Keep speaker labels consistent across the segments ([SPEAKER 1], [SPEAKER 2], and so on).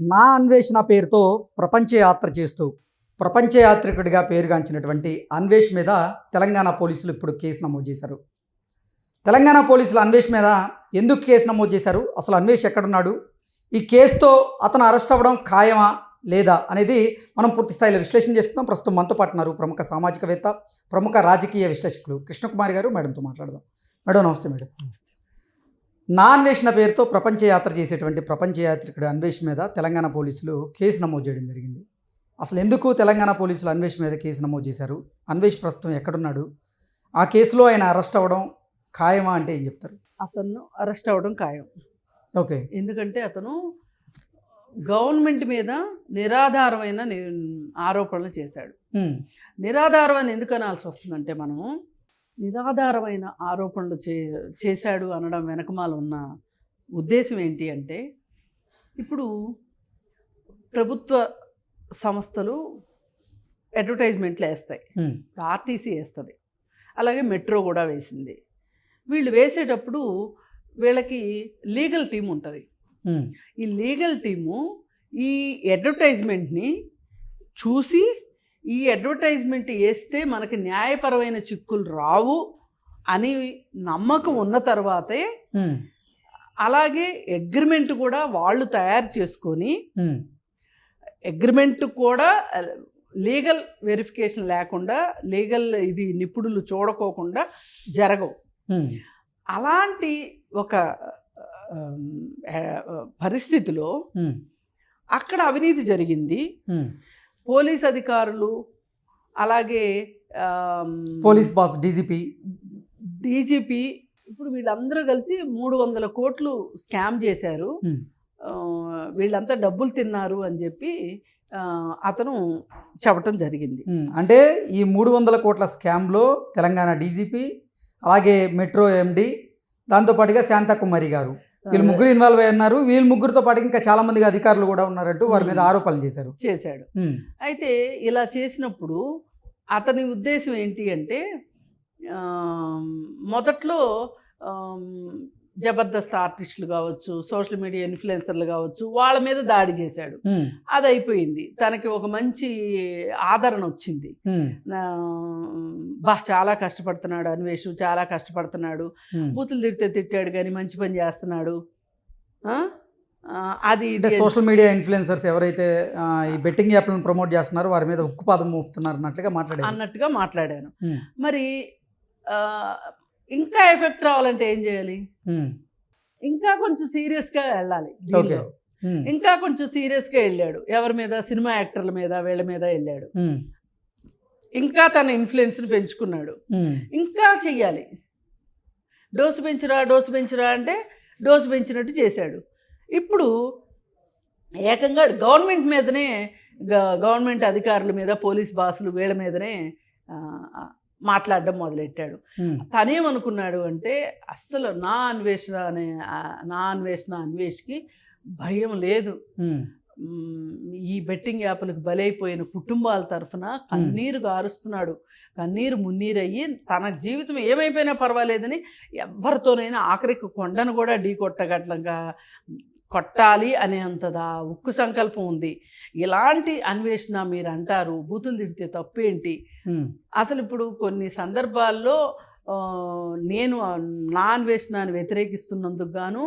[SPEAKER 1] నా అన్వేషణ పేరుతో ప్రపంచ యాత్ర చేస్తూ ప్రపంచ యాత్రికుడిగా పేరుగాంచినటువంటి అన్వేష్ మీద తెలంగాణ పోలీసులు ఇప్పుడు కేసు నమోదు చేశారు. తెలంగాణ పోలీసులు అన్వేష్ మీద ఎందుకు కేసు నమోదు చేశారు? అసలు అన్వేష్ ఎక్కడున్నాడు? ఈ కేసుతో అతను అరెస్ట్ అవ్వడం ఖాయమా లేదా అనేది మనం పూర్తి స్థాయిలో విశ్లేషణ చేస్తున్నాం. ప్రస్తుతం మనతో పాటు ఉన్నారు ప్రముఖ సామాజికవేత్త ప్రముఖ రాజకీయ విశ్లేషకులు కృష్ణకుమారి గారు. మేడంతో మాట్లాడదాం. మేడం నమస్తే మేడం. నా అన్వేషణ పేరుతో ప్రపంచ యాత్ర చేసేటువంటి ప్రపంచ యాత్రికుడు అన్వేష్ మీద తెలంగాణ పోలీసులు కేసు నమోదు చేయడం జరిగింది. అసలు ఎందుకు తెలంగాణ పోలీసులు అన్వేష్ మీద కేసు నమోదు చేశారు? అన్వేష్ ప్రస్తుతం ఎక్కడున్నాడు? ఆ కేసులో ఆయన అరెస్ట్ అవ్వడం ఖాయమా అంటే ఏం చెప్తారు?
[SPEAKER 2] అతను అరెస్ట్ అవ్వడం ఖాయం.
[SPEAKER 1] ఓకే.
[SPEAKER 2] ఎందుకంటే అతను గవర్నమెంట్ మీద నిరాధారమైన ఆరోపణలు చేశాడు. నిరాధారం అని ఎందుకు అనాల్సి వస్తుందంటే మనం నిరాధారమైన ఆరోపణలు చే చేశాడు అనడం వెనకమాల ఉన్న ఉద్దేశం ఏంటి అంటే ఇప్పుడు ప్రభుత్వ సంస్థలు అడ్వర్టైజ్మెంట్లు వేస్తాయి. ఆర్టీసీ వేస్తుంది. అలాగే మెట్రో కూడా వేసింది. వీళ్ళు వేసేటప్పుడు వీళ్ళకి లీగల్ టీం ఉంటుంది. ఈ లీగల్ టీము ఈ అడ్వర్టైజ్మెంట్ని చూసి ఈ అడ్వర్టైజ్మెంట్ వేస్తే మనకి న్యాయపరమైన చిక్కులు రావు అని నమ్మకం ఉన్న తర్వాతే అలాగే అగ్రిమెంట్ కూడా వాళ్ళు తయారు చేసుకొని అగ్రిమెంట్ కూడా లీగల్ వెరిఫికేషన్ లేకుండా లీగల్ ఇది నిపుణులు చూడకోకుండా జరగవు. అలాంటి ఒక పరిస్థితిలో అక్కడ అవినీతి జరిగింది. పోలీస్ అధికారులు అలాగే
[SPEAKER 1] పోలీస్ బాస్ డీజీపీ.
[SPEAKER 2] డీజీపీ ఇప్పుడు వీళ్ళందరూ కలిసి మూడు వందల కోట్లు స్కామ్ చేశారు. వీళ్ళంతా డబ్బులు తిన్నారు అని చెప్పి అతను చెప్పటం జరిగింది.
[SPEAKER 1] అంటే ఈ మూడు వందల కోట్ల స్కామ్లో తెలంగాణ డీజీపీ అలాగే మెట్రో ఎండి దాంతోపాటుగా శాంతకుమారి గారు. వీళ్ళు ముగ్గురు ఇన్వాల్వ్ అయి ఉన్నారు. వీళ్ళ ముగ్గురుతో పాటు ఇంకా చాలా మంది అధికారులు కూడా ఉన్నారంటూ వారి మీద ఆరోపణలు చేశారు.
[SPEAKER 2] చేశాడు. అయితే ఇలా చేసినప్పుడు అతని ఉద్దేశం ఏంటి అంటే మొదట్లో జబర్దస్త్ ఆర్టిస్టులు కావచ్చు సోషల్ మీడియా ఇన్ఫ్లుయెన్సర్లు కావచ్చు వాళ్ళ మీద దాడి చేశాడు. అది అయిపోయింది తనకి ఒక మంచి ఆదరణ వచ్చింది. బా చాలా కష్టపడుతున్నాడు అన్వేషు చాలా కష్టపడుతున్నాడు. బూతులు తిడితే తిట్టాడు కానీ మంచి పని చేస్తున్నాడు. అది
[SPEAKER 1] సోషల్ మీడియా ఇన్ఫ్లుయెన్సర్స్ ఎవరైతే ఈ బెట్టింగ్ యాప్లను ప్రమోట్ చేస్తున్నారో వారి మీద ఉక్కుపాదం మోపుతున్నారు అన్నట్లుగా మాట్లాడారు.
[SPEAKER 2] అన్నట్టుగా మాట్లాడాను. మరి ఇంకా ఎఫెక్ట్ రావాలంటే ఏం చేయాలి? ఇంకా కొంచెం సీరియస్గా వెళ్ళాలి ఇంకా కొంచెం సీరియస్గా వెళ్ళాడు. ఎవరి మీద? సినిమా యాక్టర్ల మీద వీళ్ళ మీద వెళ్ళాడు. ఇంకా తన ఇన్ఫ్లుయెన్స్ని పెంచుకున్నాడు. ఇంకా చెయ్యాలి. డోసు పెంచురా డోసు పెంచురా అంటే డోసు పెంచినట్టు చేశాడు. ఇప్పుడు ఏకంగా గవర్నమెంట్ మీదనే గవర్నమెంట్ అధికారుల మీద పోలీస్ బాసులు వీళ్ళ మీదనే మాట్లాడడం మొదలెట్టాడు. తనేమనుకున్నాడు అంటే అస్సలు నా అన్వేషణ అనే నా అన్వేషణ అన్వేష్కి భయం లేదు. ఈ బెట్టింగ్ యాప్లకు బలైపోయిన కుటుంబాల తరఫున కన్నీరు గారుస్తున్నాడు. కన్నీరు మున్నీరయ్యి తన జీవితం ఏమైపోయినా పర్వాలేదని ఎవరితోనైనా ఆఖరికి కొండను కూడా ఢీ కొట్టగట్లంగా కొట్టాలి అనేంతదా ఉక్కు సంకల్పం ఉంది. ఇలాంటి అన్వేషణ మీరు అంటారు బూతులు తిడితే తప్పేంటి? అసలు ఇప్పుడు కొన్ని సందర్భాల్లో నేను నా అన్వేషణని వ్యతిరేకిస్తున్నందుకు గాను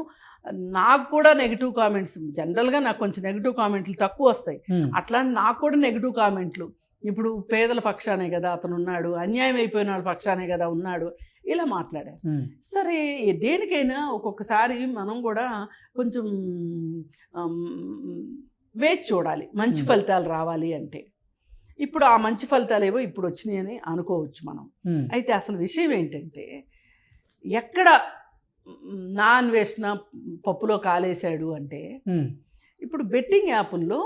[SPEAKER 2] నాకు కూడా నెగిటివ్ కామెంట్స్ జనరల్గా నాకు కొంచెం నెగిటివ్ కామెంట్లు తక్కువ వస్తాయి. అట్లాంటి నాకు కూడా నెగిటివ్ కామెంట్లు. ఇప్పుడు పేదల పక్షానే కదా అతను ఉన్నాడు అన్యాయం అయిపోయిన వాళ్ళ పక్షానే కదా ఉన్నాడు. ఇలా మాట్లాడారు. సరే దేనికైనా ఒక్కొక్కసారి మనం కూడా కొంచెం వేచి చూడాలి. మంచి. ఫలితాలు రావాలి అంటే. ఇప్పుడు ఆ మంచి ఫలితాలు ఏవో ఇప్పుడు వచ్చినాయని అనుకోవచ్చు మనం. అయితే అసలు విషయం ఏంటంటే ఎక్కడ నా అన్వేషణ పప్పులో కాలేశాడు అంటే ఇప్పుడు బెట్టింగ్ యాపుల్లో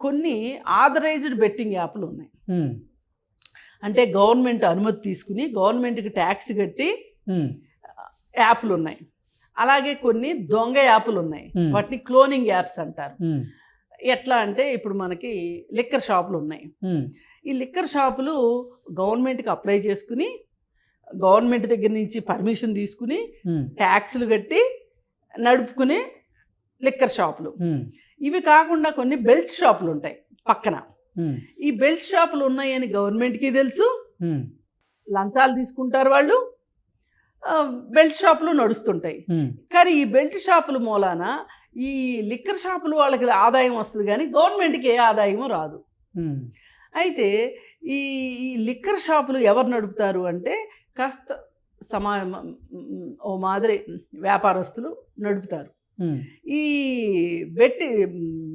[SPEAKER 2] కొన్ని ఆథరైజ్డ్ బెట్టింగ్ యాప్లు ఉన్నాయి. అంటే గవర్నమెంట్ అనుమతి తీసుకుని గవర్నమెంట్కి ట్యాక్స్ కట్టి యాప్లు ఉన్నాయి అలాగే కొన్ని దొంగ యాప్లు ఉన్నాయి. వాటిని క్లోనింగ్ యాప్స్ అంటారు. ఎట్లా అంటే ఇప్పుడు మనకి లిక్కర్ షాపులు ఉన్నాయి ఈ లిక్కర్ షాపులు గవర్నమెంట్కి అప్లై చేసుకుని గవర్నమెంట్ దగ్గర నుంచి పర్మిషన్ తీసుకుని ట్యాక్స్లు కట్టి నడుపుకునే లిక్కర్ షాపులు. ఇవి కాకుండా కొన్ని బెల్ట్ షాపులు ఉంటాయి పక్కన. ఈ బెల్ట్ షాపులు ఉన్నాయని గవర్నమెంట్కి తెలుసు. లంచాలు తీసుకుంటారు వాళ్ళు. బెల్ట్ షాపులు నడుస్తుంటాయి. కానీ ఈ బెల్ట్ షాపుల మూలాన ఈ లిక్కర్ షాపులు వాళ్ళకి ఆదాయం వస్తుంది కానీ గవర్నమెంట్కి ఏ ఆదాయము రాదు. అయితే ఈ లిక్కర్ షాపులు ఎవరు నడుపుతారు అంటే కాస్త సమా ఓ మాదిరి వ్యాపారస్తులు నడుపుతారు. ఈ బెట్టి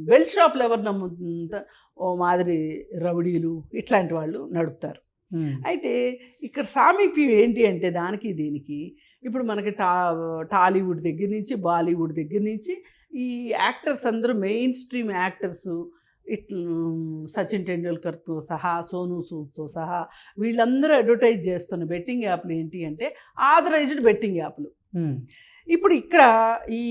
[SPEAKER 2] బెల్ట్ షాపులు ఎవరు నమ్ముతా ఓ మాదిరి రౌడీలు ఇట్లాంటి వాళ్ళు నడుపుతారు. అయితే ఇక్కడ సామీప్యం ఏంటి అంటే దానికి దీనికి ఇప్పుడు మనకి టా టాలీవుడ్ దగ్గర నుంచి బాలీవుడ్ దగ్గర నుంచి ఈ యాక్టర్స్ అందరూ మెయిన్ స్ట్రీమ్ యాక్టర్స్ ఇట్లా సచిన్ టెండూల్కర్తో సహా సోను సూద్తో సహా వీళ్ళందరూ అడ్వర్టైజ్ చేస్తున్న బెట్టింగ్ యాప్లు ఏంటి అంటే ఆథరైజ్డ్ బెట్టింగ్ యాప్లు. ఇప్పుడు ఇక్కడ ఈ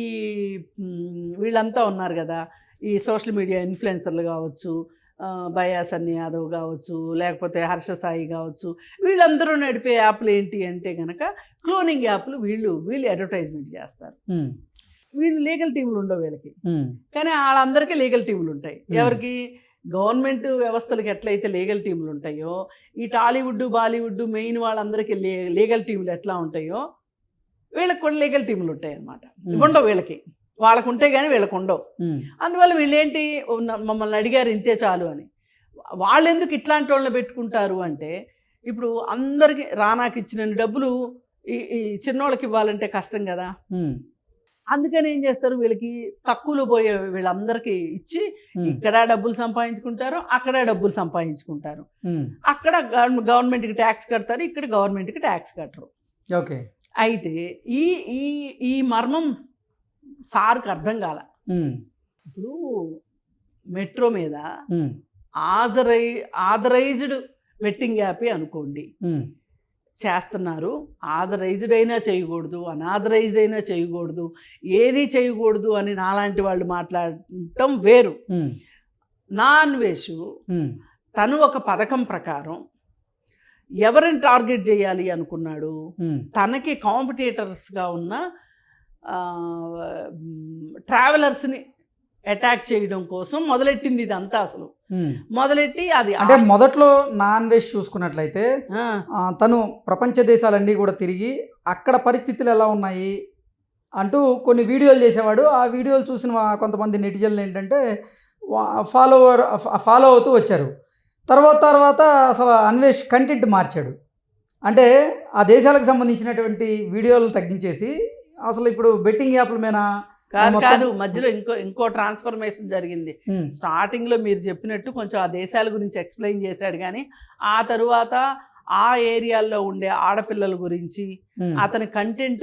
[SPEAKER 2] వీళ్ళంతా ఉన్నారు కదా ఈ సోషల్ మీడియా ఇన్ఫ్లుయెన్సర్లు కావచ్చు ఆ, బయా సన్ని యాదవ్ కావచ్చు లేకపోతే హర్ష సాయి కావచ్చు వీళ్ళందరూ నడిపే యాప్లు ఏంటి అంటే కనుక క్లోనింగ్ యాప్లు వీళ్ళు వీళ్ళు అడ్వర్టైజ్మెంట్ చేస్తారు. వీళ్ళు లీగల్ టీంలు ఉండవు వీళ్ళకి. కానీ వాళ్ళందరికీ లీగల్ టీంలు ఉంటాయి. ఎవరికి గవర్నమెంట్ వ్యవస్థలకు ఎట్లయితే లీగల్ టీంలు ఉంటాయో ఈ టాలీవుడ్ బాలీవుడ్ మెయిన్ వాళ్ళందరికీ లీగల్ టీంలు ఎట్లా ఉంటాయో వీళ్ళకి కూడా లీగల్ టీంలు ఉంటాయి అన్నమాట. ఉండవు వీళ్ళకి. వాళ్ళకు ఉంటే కానీ వీళ్ళకు ఉండవు అందువల్ల వీళ్ళేంటి? మమ్మల్ని అడిగారు ఇంతే చాలు అని. వాళ్ళు ఎందుకు ఇట్లాంటి వాళ్ళని పెట్టుకుంటారు అంటే ఇప్పుడు అందరికి రానాకి ఇచ్చిన డబ్బులు ఈ ఈ చిన్నోళ్ళకి ఇవ్వాలంటే కష్టం కదా. అందుకని ఏం చేస్తారు? వీళ్ళకి తక్కువలో పోయే వీళ్ళందరికీ ఇచ్చి ఇక్కడ డబ్బులు సంపాదించుకుంటారు అక్కడ డబ్బులు సంపాదించుకుంటారు. అక్కడ గవర్న- గవర్నమెంట్కి ట్యాక్స్ కడతారు ఇక్కడ గవర్నమెంట్కి ట్యాక్స్ కట్టరు.
[SPEAKER 1] ఓకే.
[SPEAKER 2] అయితే ఈ ఈ ఈ మర్మం సార్కి అర్థం కాల. ఇప్పుడు మెట్రో మీద
[SPEAKER 1] ఉమ్,
[SPEAKER 2] ఆథరై ఆథరైజ్డ్ బెట్టింగ్ యాపే అనుకోండి. చేస్తున్నారు. ఆథరైజ్డ్ అయినా చేయకూడదు అనాథరైజ్డ్ అయినా చేయకూడదు ఏది చేయకూడదు అని నాలాంటి వాళ్ళు మాట్లాడటం వేరు.
[SPEAKER 1] ఉమ్,
[SPEAKER 2] నా అన్వేషు
[SPEAKER 1] ఉమ్,
[SPEAKER 2] తను ఒక పథకం ప్రకారం ఎవరిని టార్గెట్ చేయాలి అనుకున్నాడు? తనకి కాంపిటేటర్స్గా ఉన్న ట్రావెలర్స్ని అటాక్ చేయడం కోసం మొదలెట్టింది ఇదంతా అసలు. మొదలెట్టి అది
[SPEAKER 1] అంటే మొదట్లో నాన్ వెజ్ చూసుకున్నట్లయితే తను ప్రపంచ దేశాలన్నీ కూడా తిరిగి అక్కడ పరిస్థితులు ఎలా ఉన్నాయి అంటూ కొన్ని వీడియోలు చేసేవాడు. ఆ వీడియోలు చూసిన కొంతమంది నెటిజన్లు ఏంటంటే ఫాలోవర్ ఫాలో అవుతూ వచ్చారు. తర్వాత తర్వాత అసలు అన్వేష్ కంటెంట్ మార్చాడు. అంటే ఆ దేశాలకు సంబంధించినటువంటి వీడియోలు తగ్గించేసి అసలు ఇప్పుడు బెట్టింగ్ యాప్ల మీద
[SPEAKER 2] కాదు కాదు. మధ్యలో ఇంకో ఇంకో ట్రాన్స్ఫర్మేషన్ జరిగింది.
[SPEAKER 1] ఉమ్,
[SPEAKER 2] స్టార్టింగ్లో మీరు చెప్పినట్టు కొంచెం ఆ దేశాల గురించి ఎక్స్ప్లెయిన్ చేశాడు కానీ ఆ తరువాత ఆ ఏరియాల్లో ఉండే ఆడపిల్లల గురించి అతని కంటెంట్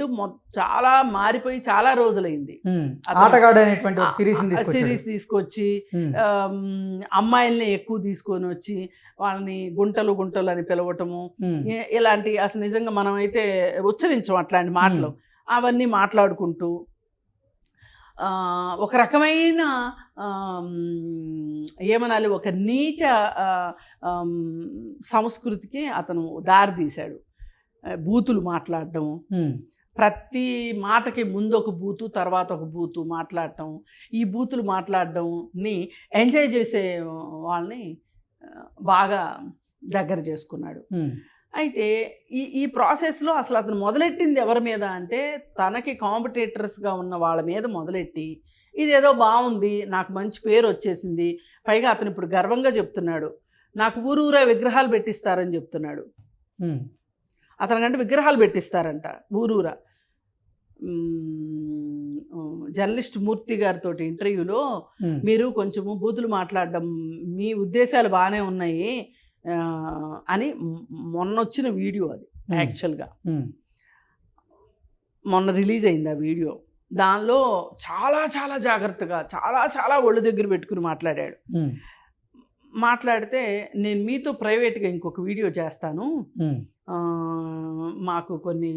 [SPEAKER 2] చాలా మారిపోయి చాలా రోజులైంది. సిరీస్ తీసుకొచ్చి అమ్మాయిల్ని ఎక్కువ తీసుకొని వచ్చి వాళ్ళని గుంటలు గుంటలు అని పిలవటము ఇలాంటి అసలు నిజంగా మనం అయితే ఉచ్చరించం అట్లాంటి మాటలు. అవన్నీ మాట్లాడుకుంటూ ఒక రకమైన ఏమనాలి ఒక నీచ సంస్కృతికి అతను దారి తీశాడు. ఆ, బూతులు మాట్లాడడం
[SPEAKER 1] ఉమ్,
[SPEAKER 2] ప్రతి మాటకి ముందు ఒక బూతు తర్వాత ఒక బూతు మాట్లాడటం ఈ బూతులు మాట్లాడడంని ఎంజాయ్ చేసే వాళ్ళని బాగా దగ్గర చేసుకున్నాడు. అయితే ఈ ఈ ప్రాసెస్లో అసలు అతను మొదలెట్టింది ఎవరి మీద అంటే తనకి కాంపిటేటర్స్గా ఉన్న వాళ్ళ మీద మొదలెట్టి ఇదేదో బాగుంది నాకు మంచి పేరు వచ్చేసింది పైగా అతను ఇప్పుడు గర్వంగా చెప్తున్నాడు నాకు ఊరూరా విగ్రహాలు పెట్టిస్తారని చెప్తున్నాడు. అతనికంటే విగ్రహాలు పెట్టిస్తారంట ఊరూరా జర్నలిస్ట్ మూర్తి గారితో ఇంటర్వ్యూలో మీరు కొంచెము బూతులు మాట్లాడడం మీ ఉద్దేశాలు బాగానే ఉన్నాయి అని మొ- మొన్న వచ్చిన వీడియో అది యాక్చువల్గా. మొన్న రిలీజ్ అయింది ఆ వీడియో. దానిలో చాలా చాలా జాగ్రత్తగా చాలా చాలా ఒళ్ళు దగ్గర పెట్టుకుని మాట్లాడాడు. మాట్లాడితే నేను మీతో ప్రైవేట్గా ఇంకొక వీడియో చేస్తాను. మాకు కొన్ని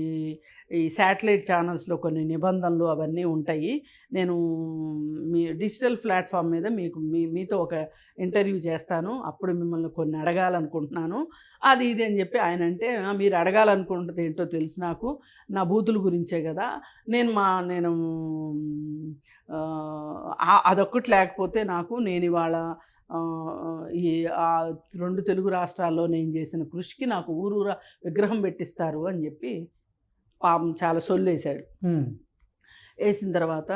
[SPEAKER 2] ఈ శాటిలైట్ ఛానల్స్లో కొన్ని నిబంధనలు అవన్నీ ఉంటాయి. నేను మీ డిజిటల్ ప్లాట్ఫామ్ మీద మీకు మీ మీతో ఒక ఇంటర్వ్యూ చేస్తాను. అప్పుడు మిమ్మల్ని కొన్ని అడగాలనుకుంటున్నాను. అది ఇది అని చెప్పి ఆయన అంటే మీరు అడగాలనుకుంటుంది ఏంటో తెలుసు నాకు. నా బూతుల గురించే కదా. నేను మా నేను అదొక్కటి లేకపోతే నాకు నేను ఇవాళ ఈ ఆ రెండు తెలుగు రాష్ట్రాల్లో నేను చేసిన కృషికి నాకు ఊరూరా విగ్రహం పెట్టిస్తారు అని చెప్పి పాపం చాలా సొల్లేశాడు. వేసిన తర్వాత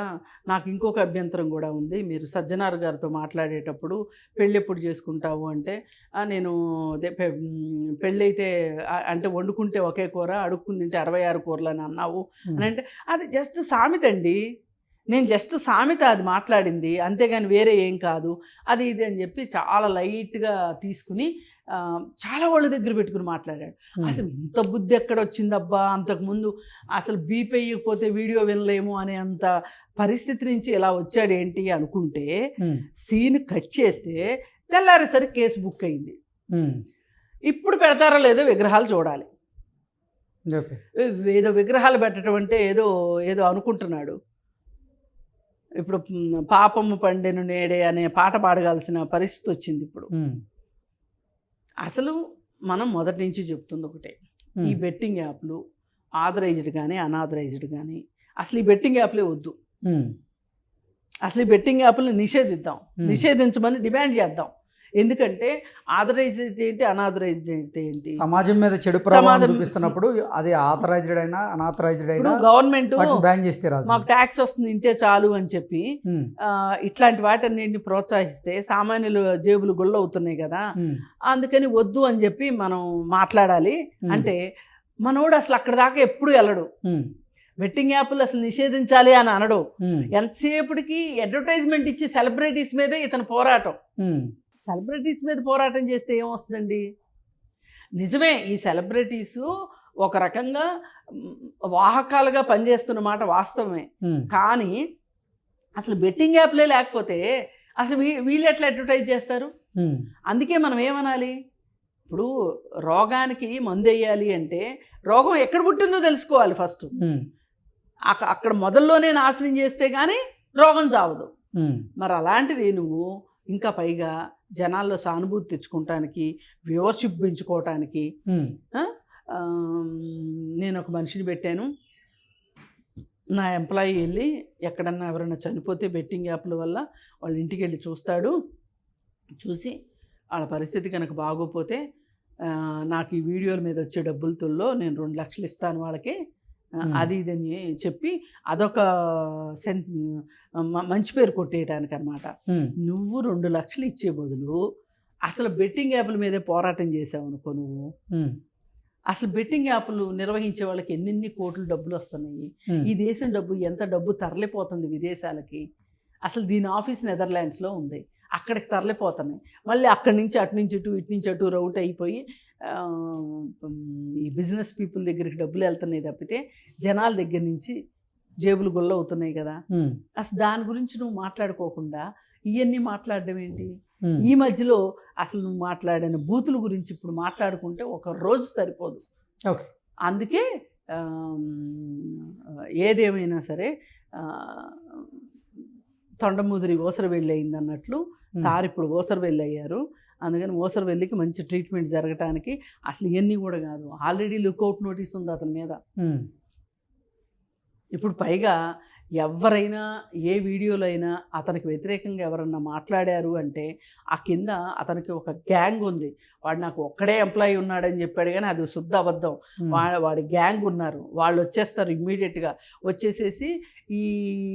[SPEAKER 2] నాకు ఇంకొక అభ్యంతరం కూడా ఉంది. మీరు సజ్జనార్ గారితో మాట్లాడేటప్పుడు పెళ్ళి ఎప్పుడు చేసుకుంటావు అంటే "ఆ, నేను పెళ్ళైతే అంటే వండుకుంటే ఒకే కూర అడుక్కుని తింటే అరవై ఆరు కూరలు అని అన్నావు అని అంటే అది జస్ట్ సామెత అండి. నేను జస్ట్ సామెత అది మాట్లాడింది అంతేగాని వేరే ఏం కాదు అది ఇది అని చెప్పి చాలా లైట్గా తీసుకుని చాలా వాళ్ళ దగ్గర పెట్టుకుని మాట్లాడాడు. అసలు ఇంత బుద్ధి ఎక్కడ వచ్చిందబ్బా అంతకుముందు అసలు బీప్ వేయకపోతే వీడియో వినలేము అనే అంత పరిస్థితి నుంచి ఇలా వచ్చాడు ఏంటి అనుకుంటే సీన్ కట్ చేస్తే తెల్లారేసరికి కేసు బుక్ అయింది. ఇప్పుడు పెడతారో లేదో విగ్రహాలు చూడాలి. ఏదో విగ్రహాలు పెట్టడం అంటే ఏదో ఏదో అనుకుంటున్నాడు. ఇప్పుడు పాపము పండెను నేడే అనే పాట పాడగాల్సిన పరిస్థితి వచ్చింది ఇప్పుడు. అసలు మనం మొదటి నుంచి చెప్తుంది ఒకటే. ఈ బెట్టింగ్ యాప్లు ఆథరైజ్డ్ కానీ అనాథరైజ్డ్ కానీ అసలు ఈ బెట్టింగ్ యాప్లే వద్దు. అసలు ఈ బెట్టింగ్ యాప్లను నిషేధిద్దాం. నిషేధించమని డిమాండ్ చేద్దాం. ఎందుకంటే ఆథరైజ్డ్ అయితే ఏంటి అనాథరైజ్డ్ అయితే ఏంటి?
[SPEAKER 1] సమాజం మీద చెడు
[SPEAKER 2] సమాజం-
[SPEAKER 1] చూపిస్తున్నప్పుడు అది ఆథరైజ్డ్ అయినా అనాథరైజ్డ్ అయినా
[SPEAKER 2] గవర్నమెంట్
[SPEAKER 1] వాటిని బ్యాన్ చేస్తే
[SPEAKER 2] మాకు ట్యాక్స్ వస్తుంది ఇంతే చాలు అని చెప్పి ఇట్లాంటి వాటన్నిటిని ప్రోత్సహిస్తే సామాన్యులు జేబులు గుళ్ళు అవుతున్నాయి కదా. అందుకని వద్దు అని చెప్పి మనం మాట్లాడాలి. అంటే మనోడు అసలు అక్కడ దాకా ఎప్పుడు వెళ్ళడు. బెట్టింగ్ యాప్లు అసలు నిషేధించాలి అని అనడు. ఎంతసేపటికి అడ్వర్టైజ్మెంట్ ఇచ్చి సెలబ్రిటీస్ మీదే ఇతని పోరాటం. సెలబ్రిటీస్ మీద పోరాటం చేస్తే ఏమొస్తుందండి? నిజమే ఈ సెలబ్రిటీస్ ఒక రకంగా వాహకాలుగా పనిచేస్తున్న మాట వాస్తవమే. కానీ అసలు బెట్టింగ్ యాప్లే లేకపోతే అసలు వీ వీళ్ళు ఎట్లా అడ్వర్టైజ్ చేస్తారు? అందుకే మనం ఏమనాలి? ఇప్పుడు రోగానికి మందు వేయాలి అంటే రోగం ఎక్కడ పుట్టిందో తెలుసుకోవాలి ఫస్ట్. అక్క- అక్కడ మొదల్లోనే నాశనం చేస్తే కానీ రోగం చావదు. మరి అలాంటిది నువ్వు ఇంకా పైగా జనాల్లో సానుభూతి తెచ్చుకోవటానికి వ్యూవర్షిప్ పెంచుకోవటానికి నేను ఒక మనిషిని పెట్టాను. నా ఎంప్లాయీ వెళ్ళి ఎక్కడన్నా ఎవరైనా చనిపోతే బెట్టింగ్ యాప్ల వల్ల వాళ్ళ ఇంటికి వెళ్ళి చూస్తాడు. చూసి వాళ్ళ పరిస్థితి కనుక బాగోపోతే నాకు ఈ వీడియోల మీద వచ్చే డబ్బులతో నేను రెండు లక్షలు ఇస్తాను వాళ్ళకి. అది ఇది అని చెప్పి అదొక సెన్స్ మంచి పేరు కొట్టేయడానికి అనమాట నువ్వు రెండు లక్షలు ఇచ్చే బదులు అసలు బెట్టింగ్ యాప్ల మీదే పోరాటం చేసావు అనుకో నువ్వు అసలు బెట్టింగ్ యాప్లు నిర్వహించే వాళ్ళకి ఎన్నెన్ని కోట్లు డబ్బులు వస్తున్నాయి. ఈ దేశం డబ్బు ఎంత డబ్బు తరలిపోతుంది విదేశాలకి. అసలు దీని ఆఫీస్ నెదర్లాండ్స్లో ఉంది. అక్కడికి తరలిపోతున్నాయి. మళ్ళీ అక్కడి నుంచి అటు నుంచి ఇటు ఇటు నుంచి అటు రౌట్ అయిపోయి ఈ బిజినెస్ పీపుల్ దగ్గరికి డబ్బులు వెళ్తున్నాయి తప్పితే జనాల దగ్గర నుంచి జేబులు గుల్ల అవుతున్నాయి కదా. అసలు దాని గురించి నువ్వు మాట్లాడుకోకుండా ఇవన్నీ మాట్లాడడం ఏంటి? ఈ మధ్యలో అసలు నువ్వు మాట్లాడిన బూతుల గురించి ఇప్పుడు మాట్లాడుకుంటే ఒక రోజు సరిపోదు.
[SPEAKER 1] ఓకే.
[SPEAKER 2] అందుకే ఏదేమైనా సరే తొండముదిరి ఓసరవెల్లి అయింది అన్నట్లు సార్ ఇప్పుడు ఓసరవెల్లి అయ్యారు అందుకని ఓసరవెల్లికి మంచి ట్రీట్మెంట్ జరగటానికి అసలు ఇవన్నీ కూడా కాదు. ఆల్రెడీ లుకౌట్ నోటీస్ ఉంది అతని మీద. ఇప్పుడు పైగా ఎవరైనా ఏ వీడియోలో అయినా అతనికి వ్యతిరేకంగా ఎవరన్నా మాట్లాడారు అంటే ఆ కింద అతనికి ఒక గ్యాంగ్ ఉంది. వాడు నాకు ఒక్కడే ఎంప్లాయీ ఉన్నాడని చెప్పాడు కానీ అది శుద్ధ అబద్ధం. వా వాడి గ్యాంగ్ ఉన్నారు. వాళ్ళు వచ్చేస్తారు ఇమ్మీడియట్గా. వచ్చేసేసి ఈ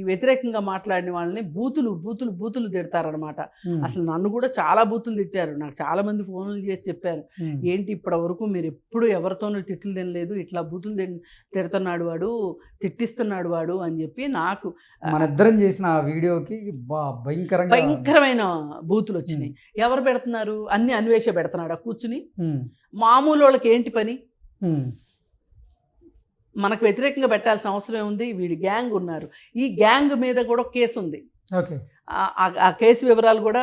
[SPEAKER 2] వ్యతిరేకంగా మాట్లాడిన వాళ్ళని బూతులు బూతులు బూతులు తిడతారనమాట అసలు నన్ను కూడా చాలా బూతులు తిట్టారు. నాకు చాలా మంది ఫోన్లు చేసి చెప్పారు. ఏంటి ఇప్పటి వరకు మీరు ఎప్పుడు ఎవరితోనూ తిట్లు తినలేదు ఇట్లా బూతులు తిన్- తిడుతున్నాడు వాడు తిట్టిస్తున్నాడు వాడు అని చెప్పి నాకు
[SPEAKER 1] మన ఇద్దరం చేసిన ఆ వీడియోకి భయంకరంగా
[SPEAKER 2] భయంకరమైన బూతులు వచ్చినాయి. ఎవరు పెడుతున్నారు? అన్ని అన్వేష పెడుతున్నాడు? కూర్చుని.
[SPEAKER 1] ఉమ్,
[SPEAKER 2] మామూలు వాళ్ళకి ఏంటి పని? మనకు వ్యతిరేకంగా పెట్టాల్సిన అవసరం ఉంది వీడి గ్యాంగ్ ఉన్నారు. ఈ గ్యాంగ్ మీద కూడా ఒక కేసు ఉంది.
[SPEAKER 1] ఓకే.
[SPEAKER 2] ఆ- ఆ- ఆ కేసు వివరాలు కూడా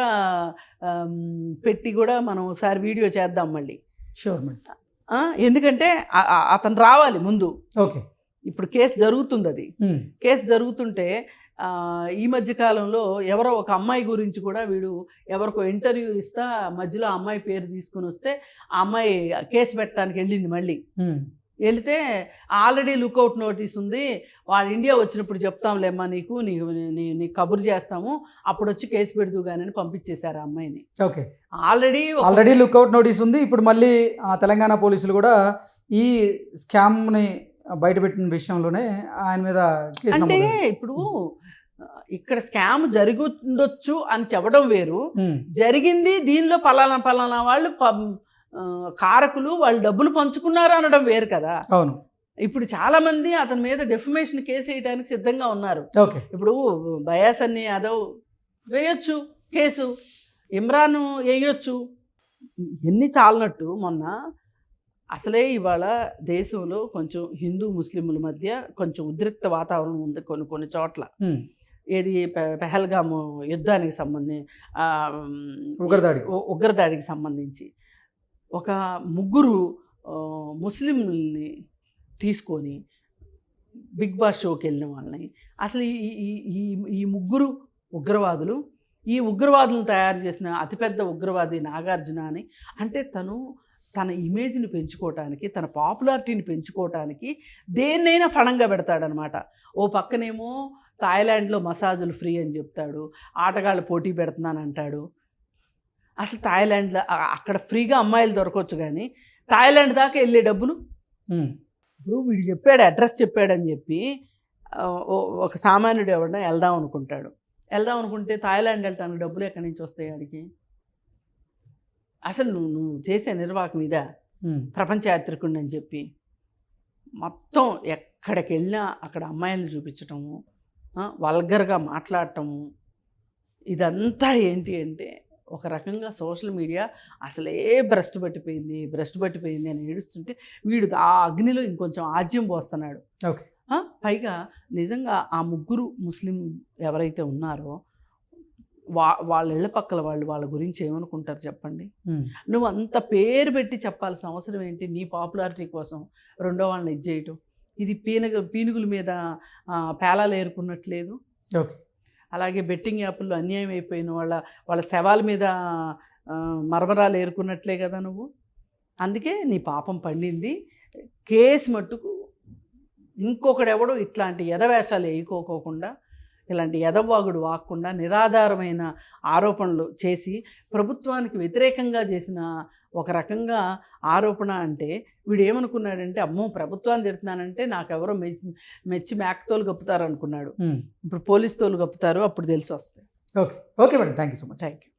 [SPEAKER 2] పెట్టి కూడా మనం ఒకసారి వీడియో చేద్దాం మళ్ళీ.
[SPEAKER 1] షూర్
[SPEAKER 2] ఆ, ఎందుకంటే ఆ- ఆ- అతను రావాలి ముందు.
[SPEAKER 1] ఓకే.
[SPEAKER 2] ఇప్పుడు కేసు జరుగుతుంది అది కేసు జరుగుతుంటే ఈ మధ్య కాలంలో ఎవరో ఒక అమ్మాయి గురించి కూడా వీడు ఎవరికో ఇంటర్వ్యూ ఇస్తా మధ్యలో అమ్మాయి పేరు తీసుకుని వస్తే ఆ అమ్మాయి కేసు పెట్టడానికి వెళ్ళింది మళ్ళీ. వెళితే ఆల్రెడీ లుకౌట్ నోటీస్ ఉంది. వాడు ఇండియా వచ్చినప్పుడు చెప్తాంలేమ్మా నీకు నీకు నీ నీ కబురు చేస్తాము అప్పుడు వచ్చి కేసు పెడుతూ కానీ పంపించేశారు ఆ అమ్మాయిని.
[SPEAKER 1] Okay.
[SPEAKER 2] Already
[SPEAKER 1] already lookout notice ఉంది. ఇప్పుడు మళ్ళీ తెలంగాణ పోలీసులు కూడా ఈ స్కామ్ని బయటపెట్టిన విషయంలోనే ఆయన మీద
[SPEAKER 2] అంటే ఇప్పుడు ఇక్కడ స్కామ్ జరుగుతుండొచ్చు అని చెప్పడం వేరు. జరిగింది దీనిలో పలానా పలానా వాళ్ళు కారకులు వాళ్ళు డబ్బులు పంచుకున్నారు అనడం వేరు కదా.
[SPEAKER 1] అవును.
[SPEAKER 2] ఇప్పుడు చాలా మంది అతని మీద డెఫమేషన్ కేసు వేయడానికి సిద్ధంగా ఉన్నారు. ఇప్పుడు బయాస్ అన్ని యాదవ్ వేయొచ్చు కేసు ఇమ్రాన్ వేయొచ్చు. ఎన్ని చాలనట్టు మొన్న అసలే ఇవాళ దేశంలో కొంచెం హిందూ ముస్లింల మధ్య కొంచెం ఉద్రిక్త వాతావరణం ఉంది కొన్ని కొన్ని చోట్ల. ఏది పెహల్గాము యుద్ధానికి సంబంధించి ఆ,
[SPEAKER 1] ఉగ్రదాడికి.
[SPEAKER 2] సంబంధించి ఒక ముగ్గురు ఆ, ముస్లింల్ని తీసుకొని బిగ్ బాస్ షోకి వెళ్ళిన వాళ్ళని. అసలు ఈ ఈ- ఈ ఈ ముగ్గురు ఉగ్రవాదులు ఈ ఉగ్రవాదులను తయారు చేసిన అతిపెద్ద ఉగ్రవాది నాగార్జున అని అంటే తను తన ఇమేజ్ని పెంచుకోవటానికి తన పాపులారిటీని పెంచుకోవటానికి దేన్నైనా ఫణంగా పెడతాడనమాట. ఓ పక్కనేమో థాయిలాండ్లో మసాజులు ఫ్రీ అని చెప్తాడు ఆటగాళ్ళు పోటీ పెడుతున్నాను అంటాడు. అసలు థాయిలాండ్లో అక్కడ ఫ్రీగా అమ్మాయిలు దొరకవచ్చు కానీ థాయిలాండ్ దాకా వెళ్ళే డబ్బులు? ఇప్పుడు వీడు చెప్పాడు అడ్రస్ చెప్పాడని చెప్పి ఒక సామాన్యుడు ఎవడన్నా వెళ్దాం అనుకుంటాడు. వెళ్దాం అనుకుంటే థాయిలాండ్ వెళ్ళటానికి డబ్బులు ఎక్కడి నుంచి వస్తాయి ఆడికి? అసలు నువ్వు నువ్వు చేసే నిర్వాహకం
[SPEAKER 1] ఉమ్,
[SPEAKER 2] ప్రపంచ యాత్రికుడిని అని చెప్పి మొత్తం ఎక్కడికి వెళ్ళినా అక్కడ అమ్మాయిలను చూపించటము వల్గర్గా మాట్లాడటము ఇదంతా ఏంటి అంటే ఒక రకంగా సోషల్ మీడియా అసలే భ్రష్టు పట్టిపోయింది భ్రష్టు పట్టిపోయింది అని ఏడుస్తుంటే వీడు ఆ అగ్నిలో ఇంకొంచెం ఆజ్యం పోస్తున్నాడు.
[SPEAKER 1] ఓకే.
[SPEAKER 2] పైగా నిజంగా ఆ ముగ్గురు ముస్లిం ఎవరైతే ఉన్నారో వా వాళ్ళ ఇళ్ళ పక్కల వాళ్ళు వాళ్ళ గురించి ఏమనుకుంటారు చెప్పండి? నువ్వు అంత పేరు పెట్టి చెప్పాల్సిన అవసరం ఏంటి? నీ పాపులారిటీ కోసం రెండో వాళ్ళని ఇది చేయటం. ఇది పీనగ పీనుగుల మీద పేలాలు ఏరుకున్నట్లేదు.
[SPEAKER 1] ఓకే.
[SPEAKER 2] అలాగే బెట్టింగ్ యాప్ల్లో అన్యాయం అయిపోయిన వాళ్ళ వాళ్ళ శవాల మీద మరమరాలు ఏరుకున్నట్లే కదా నువ్వు? అందుకే నీ పాపం పండింది. కేసు మట్టుకు ఇంకొకడెవడో ఇట్లాంటి ఎదవేషాలు వేయకోకోకుండా ఇలాంటి ఎదవాగుడు వాక్కుండా నిరాధారమైన ఆరోపణలు చేసి ప్రభుత్వానికి వ్యతిరేకంగా చేసిన ఒక రకంగా ఆరోపణ అంటే వీడు ఏమనుకున్నాడంటే అమ్మో ప్రభుత్వాన్ని తిడుతున్నానంటే నాకెవరో మెచ్చి మెచ్చి మేకతోలు కప్పుతారు అనుకున్నాడు ఇప్పుడు పోలీస్ తోలు కప్పుతారు అప్పుడు తెలిసి వస్తాయి
[SPEAKER 1] okay. Okay madam. Thank you so much.
[SPEAKER 2] Thank you